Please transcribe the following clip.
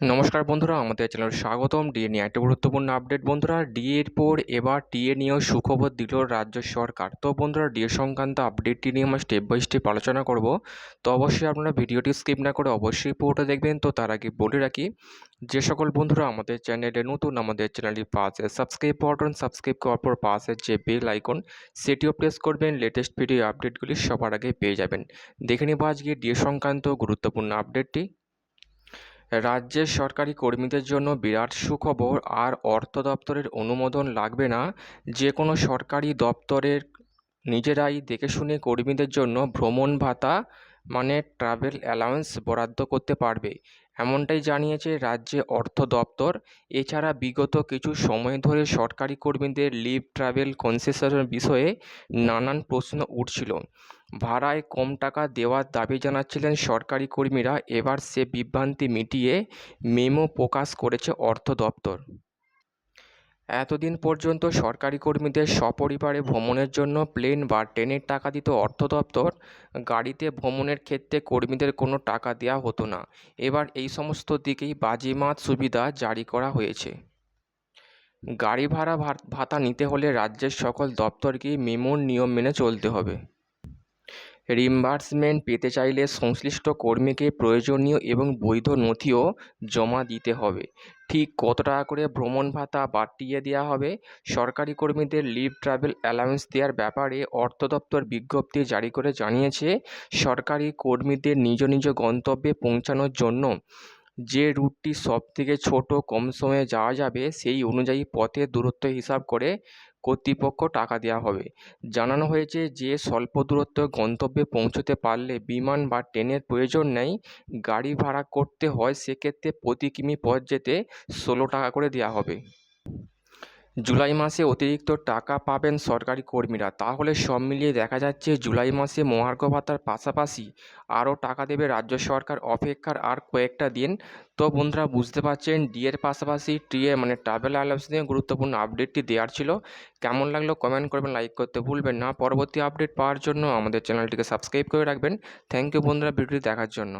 নমস্কার বন্ধুরা, আমাদের চ্যানেলে স্বাগতম। ডিএ নিয়ে একটা গুরুত্বপূর্ণ আপডেট। বন্ধুরা ডিএর পর এবার টিএ নিয়েও সুখবর দিল রাজ্য সরকার। তো বন্ধুরা ডিএ সংক্রান্ত আপডেটটি নিয়ে আমরা স্টেপ বাই স্টেপ আলোচনা করব। তো অবশ্যই আপনারা ভিডিওটি স্কিপ না করে অবশ্যই পুরোটা দেখবেন। তো তার আগে বলে রাখি, যে সকল বন্ধুরা আমাদের চ্যানেলে নতুন, আমাদের চ্যানেলটি পাশে সাবস্ক্রাইব বাটন সাবস্ক্রাইব করার পর পাশে যে বেল আইকন সেটিও প্রেস করবেন। লেটেস্ট ভিডিও আপডেটগুলি সবার আগে পেয়ে যাবেন। দেখে নিব আজকে ডিএ সংক্রান্ত গুরুত্বপূর্ণ আপডেটটি রাজ্যের সরকারি কর্মীদের জন্য বিরাট সুখবর আর অর্থ দপ্তরের অনুমোদন লাগবে না। যে কোনো সরকারি দপ্তরের নিজেরাই দেখে শুনে কর্মীদের জন্য ভ্রমণ ভাতা মানে ট্রাভেল অ্যালাউন্স বরাদ্দ করতে পারবে। এমনটাই জানিয়েছে রাজ্যে অর্থ দপ্তর। এছাড়া বিগত কিছু সময় ধরে সরকারি কর্মীদের লিভ ট্রাভেল কনসেশনের বিষয়ে নানান প্রশ্ন উঠছিল। ভাড়ায় কম টাকা দেওয়ার দাবি জানাচ্ছিলেন সরকারি কর্মীরা। এবার সে বিভ্রান্তি মিটিয়ে মেমো প্রকাশ করেছে অর্থ দপ্তর। এতদিন পর্যন্ত সরকারি কর্মীদের সপরিবারে ভ্রমণের জন্য প্লেন বা ট্রেনের টাকা দিত অর্থ দপ্তর। গাড়িতে ভ্রমণের ক্ষেত্রে কর্মীদের কোনো টাকা দেওয়া হতো না। এবার এই সমস্ত দিকেই বাজিমাত সুবিধা জারি করা হয়েছে। গাড়ি ভাড়া ভাতা নিতে হলে রাজ্যের সকল দপ্তরকেই মেমোর নিয়ম মেনে চলতে হবে। রিম্বার্সমেন্ট পেতে চাইলে সংশ্লিষ্ট কর্মীকে প্রয়োজনীয় এবং বৈধ নথিও জমা দিতে হবে। ঠিক কত টাকা করে ভ্রমণ ভাতা বাড়িয়ে দেওয়া হবে? সরকারি কর্মীদের লিভ ট্রাভেল অ্যালাউন্স দেওয়ার ব্যাপারে অর্থ দপ্তর বিজ্ঞপ্তি জারি করে জানিয়েছে, সরকারি কর্মীদের নিজ নিজ গন্তব্যে পৌঁছানোর জন্য যে রুটটি সবথেকে ছোট কম সময়ে যাওয়া যাবে সেই অনুযায়ী পথের দূরত্ব হিসাব করে কর্তৃপক্ষ টাকা দেওয়া হবে। জানানো হয়েছে যে, স্বল্প দূরত্ব গন্তব্যে পৌঁছতে পারলে বিমান বা ট্রেনের প্রয়োজন নেই, গাড়ি ভাড়া করতে হয়, সেক্ষেত্রে প্রতি কিমি পথ যেতে ষোলো টাকা করে দেওয়া হবে। জুলাই মাসে অতিরিক্ত টাকা পাবেন সরকারি কর্মীরা। তাহলে সব মিলিয়ে দেখা যাচ্ছে জুলাই মাসে মহার্ঘ ভাতার পাশাপাশি আরও টাকা দেবে রাজ্য সরকার অপেক্ষার আর কয়েকটা দিন। তো বন্ধুরা, বুঝতে পারছেন ডিএর পাশাপাশি টিএ মানে ট্রাভেল অ্যালাউন্স নিয়ে গুরুত্বপূর্ণ আপডেটটি দেওয়ার ছিল। কেমন লাগল কমেন্ট করবেন, লাইক করতে ভুলবেন না। পরবর্তী আপডেট পাওয়ার জন্য আমাদের চ্যানেলটিকে সাবস্ক্রাইব করে রাখবেন। থ্যাংক ইউ বন্ধুরা, ভিডিওটি দেখার জন্য।